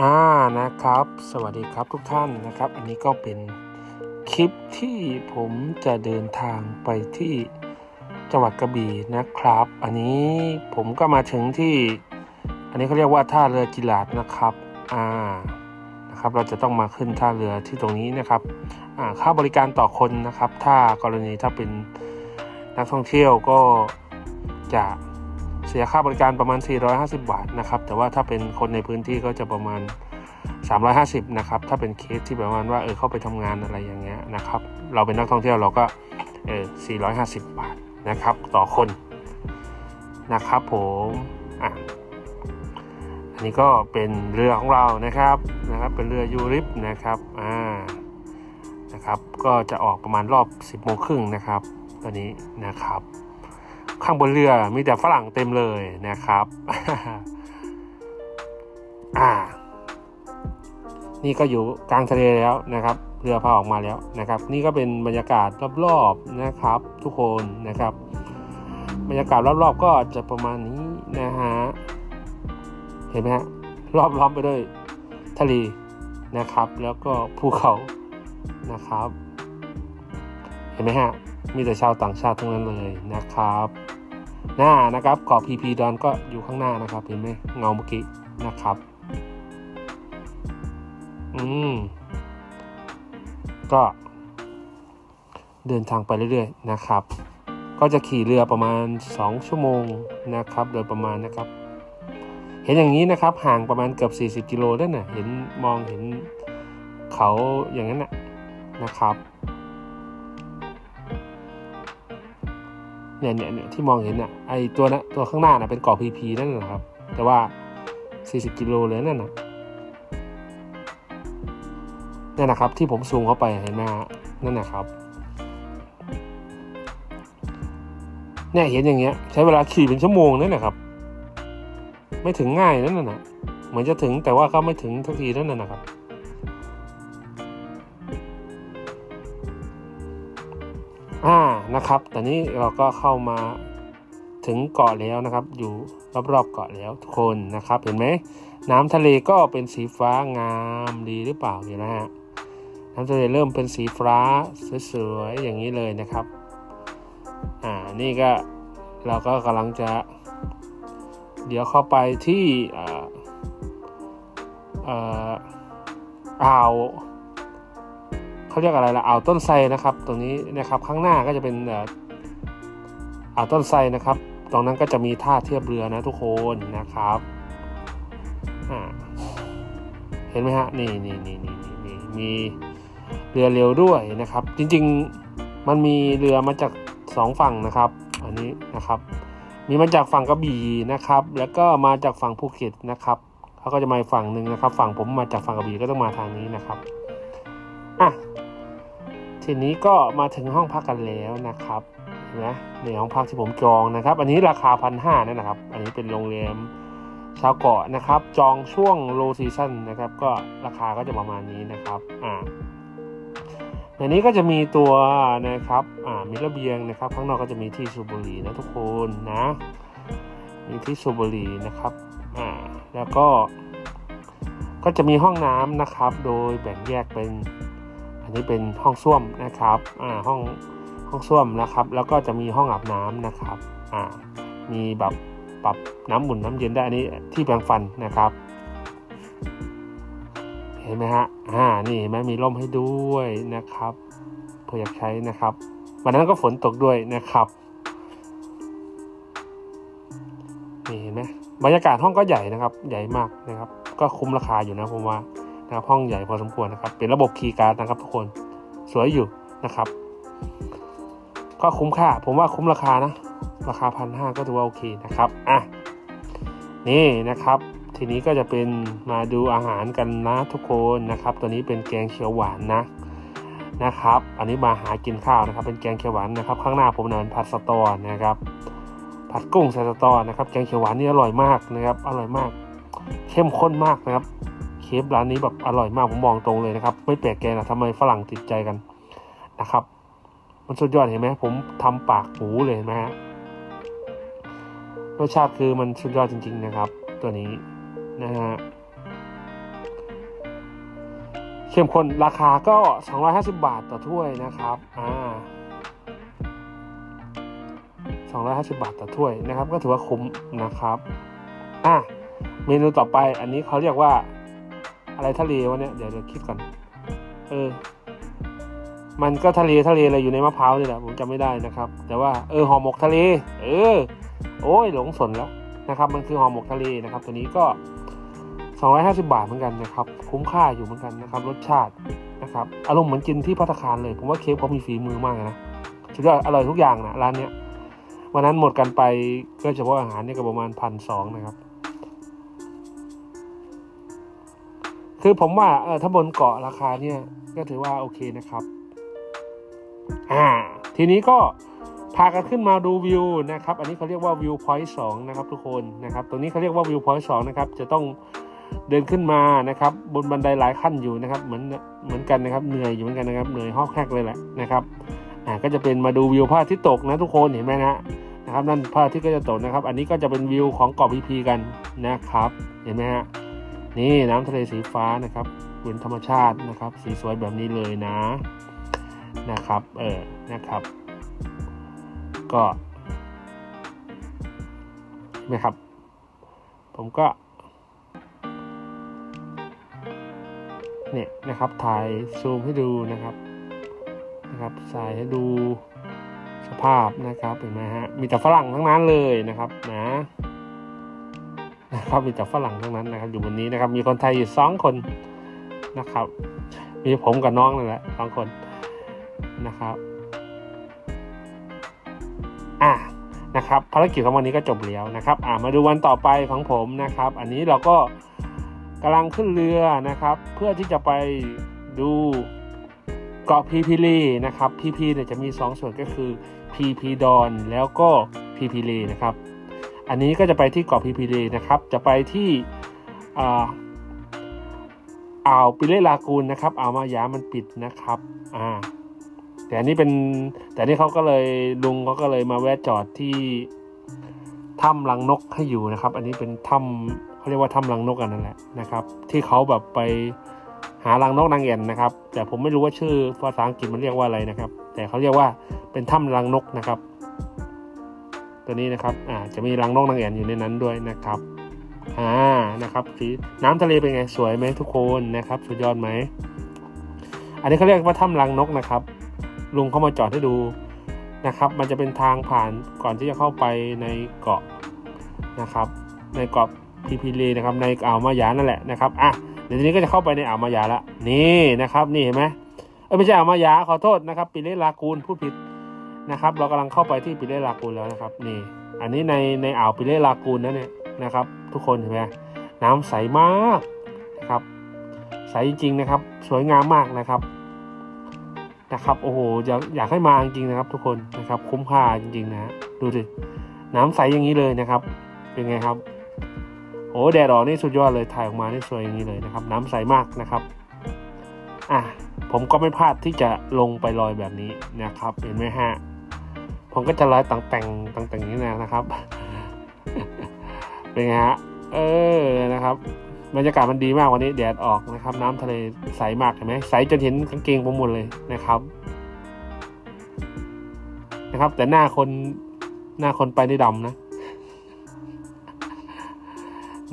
อ่านะครับ สวัสดีครับทุกท่านนะครับ อันนี้ก็เป็นคลิปที่ผมจะเดินทางไปที่จังหวัดกระบี่นะครับ อันนี้ผมก็มาถึงที่ อันนี้เขาเรียกว่าท่าเรือจิลาดนะครับอ่านะครับ เราจะต้องมาขึ้นท่าเรือที่ตรงนี้นะครับอ่าค่าบริการต่อคนนะครับ ถ้ากรณีถ้าเป็นนักท่องเที่ยวก็จะ สียค่าบริการประมาณ 450 บาทนะครับ แต่ว่าถ้าเป็นคนในพื้นที่ก็จะประมาณ 350 นะครับ ถ้าเป็นเคสที่ประมาณว่าเออเข้าไปทำงานอะไรอย่างเงี้ยนะครับ เราเป็นนักท่องเที่ยวเราก็เออ450 บาทนะครับ ต่อคนนะครับผมอะอันนี้ก็เป็นเรือของเรานะครับนะครับ เป็นเรือยูริปนะครับอ่านะครับ ก็จะออกประมาณรอบ 10โมงครึ่งนะครับตอนนี้นะครับ ข้างบนเรือมีแต่ฝรั่งเต็มเลยนะครับ อ่า นี่ก็อยู่กลางทะเลแล้วนะครับเรือพาออกมาแล้วนะครับ นี่ก็เป็นบรรยากาศรอบๆนะครับ ทุกคนนะครับ บรรยากาศรอบๆก็จะประมาณนี้นะฮะเห็นไหมฮะรอบล้อมไปด้วยทะเลนะครับ แล้วก็ภูเขานะครับ เห็นไหมฮะมีแต่ชาวต่างชาติทั้งนั้นเลยนะครับ หน้านะครับเกาะพีพีดอนก็อยู่ข้างหน้านะครับเห็นไหมเงาเมื่อกี้นะครับอืมก็ เดินทางไปเรื่อยๆนะครับ ก็จะขี่เรือประมาณ 2 ชั่วโมงนะครับโดยประมาณนะครับ เห็นอย่างนี้นะครับห่างประมาณเกือบ40กิโลได้น่ะเห็นมองเห็นเขาอย่างนั้นน่ะนะครับ เนี่ยเนี่ยเนี่ยที่มองเห็นน่ะไอตัวนะตัวข้างหน้าน่ะเป็นเกาะพีพีนั่นแหละครับ แต่ว่า 40 กิโลเลยนั่นนะนั่นนะครับ ที่ผมซูมเข้าไปเห็นไหมฮะนั่นนะครับเนี่ยเห็นอย่างเงี้ยใช้เวลาขี่เป็นชั่วโมงนั่นแหละครับ ไม่ถึงง่ายนั่นน่ะเหมือนจะถึงแต่ว่าก็ไม่ถึงทักทีนั่นน่ะนะครับ อ่านะครับตอนนี้เราก็เข้ามาถึงเกาะแล้วนะครับ อยู่รอบๆเกาะแล้วทุกคนนะครับ เห็นไหมน้ำทะเลก็เป็นสีฟ้างามดีหรือเปล่าเนี่ยนะฮะน้ำทะเลเริ่มเป็นสีฟ้าสวยๆอย่างนี้เลยนะครับอ่านี่ก็เราก็กำลังจะเดี๋ยวเข้าไปที่อ่อเอ่ออ่าว เขาเรียกอะไรล่ะอ่าวต้นไทรนะครับ ตรงนี้นะครับข้างหน้าก็จะเป็นเอ่ออ่าวต้นไทรนะครับ ตรงนั้นก็จะมีท่าเทียบเรือนะทุกคนนะครับอ่าเห็นไหมฮะนี่นี่นี่นี่นี่มีเรือเร็วด้วยนะครับ จริงๆมันมีเรือมาจากสองฝั่งนะครับ อันนี้นะครับ มีมาจากฝั่งกระบี่นะครับ แล้วก็มาจากฝั่งภูเก็ตนะครับเขาก็จะมาฝั่งหนึ่งนะครับ ฝั่งผมมาจากฝั่งกระบี่ก็ต้องมาทางนี้นะครับอะ ทีนี้ก็มาถึงห้องพักกันแล้วนะครับเห็นไหมในห้องพักที่ผมจองนะครับ อันนี้ราคาพันห้านั่นนะครับ อันนี้เป็นโรงแรมชาวเกาะนะครับ จองช่วงโลซีซั o นนะครับ ก็ราคาก็จะประมาณนี้นะครับอ่าในนี้ก็จะมีตัวนะครับอ่ามีระเบียงนะครับ ข้างนอกก็จะมีที่สูบบุหรี่นะทุกคนนะมีที่สูบบุหรี่นะครับอ่าแล้วก็ก็จะมีห้องน้ำนะครับ โดยแบ่งแยกเป็น นี้เป็นห้องส้วมนะครับอ่าห้องห้องส้วมนะครับ แล้วก็จะมีห้องอาบน้ำนะครับอ่ามีแบบปรับน้ำหมุนน้ำเย็นได้อันนี้ที่แปรงฟันนะครับ เห็นไหมฮะอ่านี่เห็นไหมมีร่มให้ด้วยนะครับเพื่ออยากใช้นะครับ วันนั้นก็ฝนตกด้วยนะครับนี่เห็นไหมบรรยากาศห้องก็ใหญ่นะครับ ใหญ่มากนะครับ ก็คุ้มราคาอยู่นะผมว่า นะครับห้องใหญ่พอสมควรนะครับ เป็นระบบคีย์การ์ดนะครับทุกคนสวยอยู่นะครับ ก็คุ้มค่า ผมว่าคุ้มราคานะ ราคาพันห้าก็ถือว่าโอเคนะครับอะนี่นะครับ ทีนี้ก็จะเป็นมาดูอาหารกันนะทุกคนนะครับ ตัวนี้เป็นแกงเขียวหวานนะนะครับ อันนี้มาหากินข้าวนะครับ เป็นแกงเขียวหวานนะครับ ข้างหน้าผมนะเป็นผัดสตอนะครับผัดกุ้งใส่สตอนะครับ แกงเขียวหวานนี่อร่อยมากนะครับ อร่อยมาก เข้มข้นมากนะครับ ฟร้านนี้แบบอร่อยมากผมมองตรงเลยนะครับ ไม่แปลกใจนะทำไมฝรั่งติดใจกันนะครับ มันสุดยอดเห็นไหมผมทำปากหมูเลยเห็นไหมฮะรสชาติคือมันสุดยอดจริง ๆนะครับ ตัวนี้นะฮะเข้มข้นราคาก็ 250 บาทต่อถ้วยนะครับ อ่า 250 บาทต่อถ้วยนะครับ ก็ถือว่าคุ้มนะครับ อะ เมนูต่อไปอันนี้เขาเรียกว่า อะไรทะเลวะเนี่ยเดี๋ยวเดี๋ยวคิดก่อน เออ มันก็ทะเลทะเลอะไรอยู่ในมะพร้าวนี่แหละผมจำไม่ได้นะครับ แต่ว่าเออห่อหมกทะเล เออ โอ้ยหลงสนแล้วนะครับ มันคือห่อหมกทะเลนะครับ ตัวนี้ก็ 250 บาทเหมือนกันนะครับ คุ้มค่าอยู่เหมือนกันนะครับ รสชาตินะครับ อารมณ์เหมือนกินที่พัตคารเลย ผมว่าเค้กเขามีฝีมือมากนะสุดยอดอร่อยทุกอย่างนะร้านเนี้ยวันนั้นหมดกันไปก็เฉพาะอาหารเนี่ยก็ประมาณพันสองนะครับ คือผมว่าเออถ้าบนเกาะราคาเนี่ยก็ถือว่าโอเคนะครับ อ่า ทีนี้ก็พากันขึ้นมาดูวิวนะครับ อันนี้เขาเรียกว่าวิวพอยต์สองนะครับทุกคนนะครับ ตรงนี้เขาเรียกว่าวิวพอยต์สองนะครับ จะต้องเดินขึ้นมานะครับ บนบันไดหลายขั้นอยู่นะครับ เหมือนเหมือนกันนะครับ เหนื่อยอยู่เหมือนกันนะครับ เหนื่อยหอกแหกเลยแหละนะครับ อ่า ก็จะเป็นมาดูวิวพระอาทิตย์ตกนะทุกคน เห็นไหมนะนะครับ นั่นพระอาทิตย์ก็จะตกนะครับ อันนี้ก็จะเป็นวิวของเกาะพีพีกันนะครับ เห็นไหมฮะ นี่น้ำทะเลสีฟ้านะครับเป็นธรรมชาตินะครับ สีสวยแบบนี้เลยนะนะครับ เออนะครับ ก็เห็นไหมครับ ผมก็เนี่ยนะครับถ่ายซูมให้ดูนะครับนะครับใส่ให้ดูสภาพนะครับเห็นไหมฮะมีแต่ฝรั่งทั้งนั้นเลยนะครับนะ นะครับมีแต่ฝรั่งทั้งนั้นนะครับ อยู่บนนี้นะครับ มีคนไทยอยู่สองคนนะครับ มีผมกับน้องนั่นแหละสองคนนะครับอะนะครับภารกิจของวันนี้ก็จบแล้วนะครับอะมาดูวันต่อไปของผมนะครับ อันนี้เราก็กำลังขึ้นเรือนะครับ เพื่อที่จะไปดูเกาะพีพีลีนะครับพีพีเนี่ยจะมี 2 ส่วนก็คือพีพีดอนแล้วก็พีพีลีนะครับ อันนี้ก็จะไปที่เกาะพีพีลีนะครับ จะไปที่อ่าวปิเลลากูนนะครับอ่าวมายามันปิดนะครับอ่าแต่อันนี้เป็นแต่นี่เขาก็เลยลุงเขาก็เลยมาแวะจอดที่ถ้ำลังนกให้อยู่นะครับ อันนี้เป็นถ้ำเขาเรียกว่าถ้ำลังนกกันนั่นแหละนะครับ ที่เขาแบบไปหาลังนกนางแอ่นนะครับ แต่ผมไม่รู้ว่าชื่อภาษาอังกฤษมันเรียกว่าอะไรนะครับ แต่เขาเรียกว่าเป็นถ้ำลังนกนะครับ ตัวนี้นะครับอ่าจะมีรังนกนางแอ่นอยู่ในนั้นด้วยนะครับอ่านะครับสีน้ำทะเลเป็นไงสวยไหมทุกคนนะครับ สุดยอดไหมอันนี้เขาเรียกว่าถ้ำลังนกนะครับ ลุงเข้ามาจอดให้ดูนะครับ มันจะเป็นทางผ่านก่อนที่จะเข้าไปในเกาะนะครับ ในเกาะพีพีเลนะครับในอ่าวมายานั่นแหละนะครับอะเดี๋ยวทีนี้ก็จะเข้าไปในอ่าวมายาละนี่นะครับ นี่เห็นไหมเออไม่ใช่อ่าวมายาขอโทษนะครับปิเลลากูนพูดผิด นะครับ เรากำลังเข้าไปที่ปิเลลากูนแล้วนะครับนี่ อันนี้ในในอ่าวปิเลลากูนนะเนี่ยนะครับ ทุกคนเห็นไหมน้ำใสมากนะครับ ใสจริงๆนะครับ สวยงามมากนะครับนะครับโอ้โหอยากอยากให้มาจริงๆนะครับ ทุกคนนะครับ คุ้มค่าจริงๆนะฮะดูดิน้ำใสอย่างนี้เลยนะครับ เป็นไงครับโอ้แดดออกนี่สุดยอดเลยถ่ายออกมานี่สวยอย่างนี้เลยนะครับ น้ำใสมากนะครับอะผมก็ไม่พลาดที่จะลงไปลอยแบบนี้นะครับ เห็นไหมฮะ ผมก็จะลอยต่างแต่งต่างแต่งนี้นะครับ เป็นไงฮะ เออ นะครับบรรยากาศมันดีมากวันนี้แดดออกนะครับ น้ำทะเลใสมากเห็นไหมใสจนเห็นกางเกงผมหมดเลยนะครับ นะครับ แต่หน้าคนหน้าคนไปนี่ดำนะ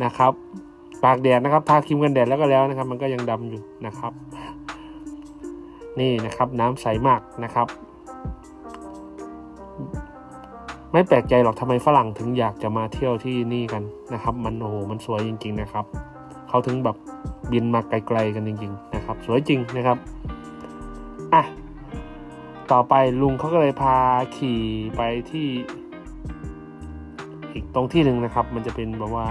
นะครับปากแดดนะครับทาครีมกันแดดแล้วก็แล้วนะครับ มันก็ยังดำอยู่นะครับ นี่นะครับ น้ำใสมากนะครับ ไม่แปลกใจหรอกทำไมฝรั่งถึงอยากจะมาเที่ยวที่นี่กันนะครับ มันโอ้โหมันสวยจริง ๆนะครับ เขาถึงแบบบินมาไกลๆกันจริง ๆ นะครับ สวยจริงนะครับอะต่อไปลุงเขาก็เลยพาขี่ไปที่ อีกตรงที่หนึ่งนะครับ มันจะเป็นแบบว่า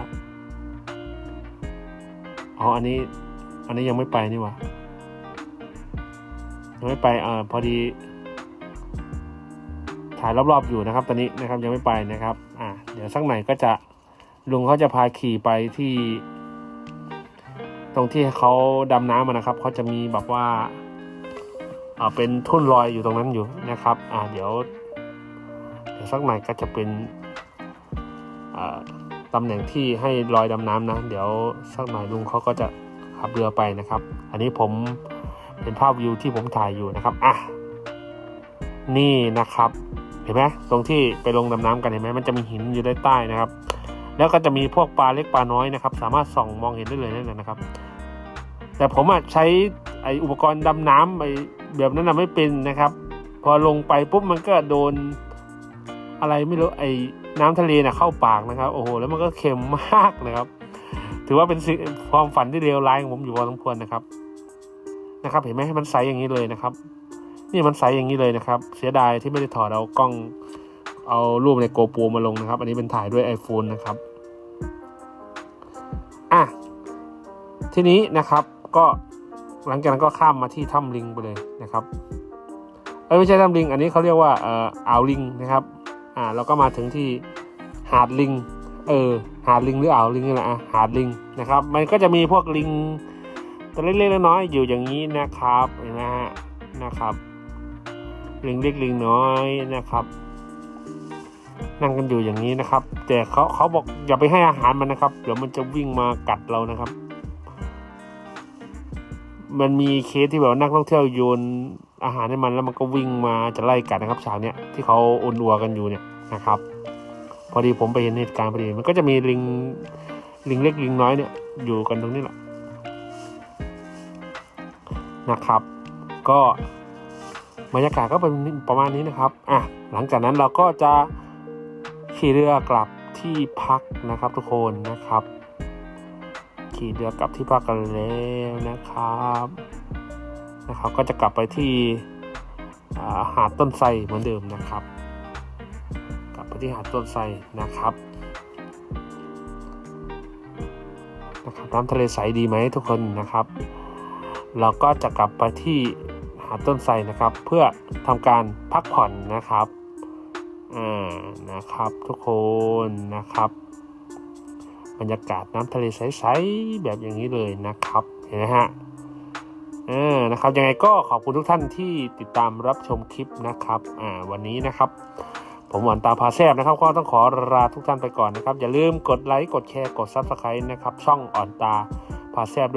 อ๋ออันนี้ อันนี้ยังไม่ไปนี่ว่ายังไม่ไปอ่าพอดี ถ่ายรอบๆอยู่นะครับ ตอนนี้นะครับยังไม่ไปนะครับอ่าเดี๋ยวสักหน่อยก็จะลุงเขาจะพาขี่ไปที่ ตรงที่เขาดำน้ำนะครับเขาจะมีแบบว่าอ่าเป็นทุ่นลอยอยู่ตรงนั้นอยู่นะครับอ่าเดี๋ยว เดี๋ยวสักหน่อยก็จะเป็นอ่าตำแหน่งที่ให้ลอยดำน้ำนะ เดี๋ยวสักหน่อยลุงเขาก็จะขับเรือไปนะครับ อันนี้ผมเป็นภาพวิวที่ผมถ่ายอยู่นะครับอะนี่นะครับ ห็นไหมตรงที่ไปลงดำน้ำกันเห็นไหมมันจะมีหินอยู่ด้านใต้นะครับ แล้วก็จะมีพวกปลาเล็กปลาน้อยนะครับ สามารถส่องมองเห็นได้เลยนั่นแหละนะครับ แต่ผมอะใช้ไออุปกรณ์ดำน้ำไอแบบนั้นไม่เป็นนะครับ พอลงไปปุ๊บมันก็โดนอะไรไม่รู้ไอน้ำทะเลน่ะเข้าปากนะครับ โอ้โหแล้วมันก็เค็มมากนะครับ ถือว่าเป็นความฝันที่เลวร้ายของผมอยู่พอสมควรนะครับนะครับ เห็นไหมมันใสอย่างนี้เลยนะครับ นี่มันใสอย่างนี้เลยนะครับ เสียดายที่ไม่ได้ถอดเอากล้องเอารูปในโกโปรมาลงนะครับ อันนี้เป็นถ่ายด้วย iPhone นะครับอะทีนี้นะครับก็หลังจากนั้นก็ข้ามมาที่ถ้ำลิงไปเลยนะครับเอ้ไม่ใช่ถ้ำลิง อันนี้เขาเรียกว่าเอ่ออ่าวลิงนะครับ อ่าเราก็มาถึงที่หาดลิง เออหาดลิงหรืออ่าวลิงนี่แหละอะหาดลิงนะครับ มันก็จะมีพวกลิงตัวเล็กๆน้อยๆอยู่อย่างนี้นะครับเห็นไหมฮะนะครับ ลิงเล็กลิงน้อยนะครับ นั่งกันอยู่อย่างนี้นะครับ แต่เขาเขาบอกอย่าไปให้อาหารมันนะครับ เดี๋ยวมันจะวิ่งมากัดเรานะครับ มันมีเคสที่แบบนักท่องเที่ยวโยนอาหารให้มันแล้วมันก็วิ่งมาจะไล่กัดนะครับฉากเนี้ยที่เขาอนอัวกันอยู่เนี่ยนะครับ พอดีผมไปเห็นเหตุการณ์พอดีมันก็จะมีลิงลิงเล็กลิงน้อยเนี่ยอยู่กันตรงนี้แหละนะครับ ก็ บรรยากาศก็เป็นประมาณนี้นะครับอะหลังจากนั้นเราก็จะขี่เรือกลับที่พักนะครับทุกคนนะครับ ขี่เรือกลับที่พักกันแล้วนะครับนะครับ ก็จะกลับไปที่หาดต้นไทรเหมือนเดิมนะครับ กลับไปที่หาดต้นไทรนะครับนะครับน้ำทะเลใสดีไหมทุกคนนะครับ เราก็จะกลับไปที่ หาต้นไทรนะครับ เพื่อทำการพักผ่อนนะครับอ่านะครับทุกคนนะครับบรรยากาศน้ำทะเลใสๆแบบอย่างนี้เลยนะครับเห็นไหมฮะเออนะครับยังไงก็ขอบคุณทุกท่านที่ติดตามรับชมคลิปนะครับอ่าวันนี้นะครับ ผมหวานตาพาแซบนะครับ ก็ต้องขอลาทุกท่านไปก่อนนะครับ อย่าลืมกดไลค์กดแชร์กดซับสไครต์นะครับ ช่องอ่อนตาพาแซบ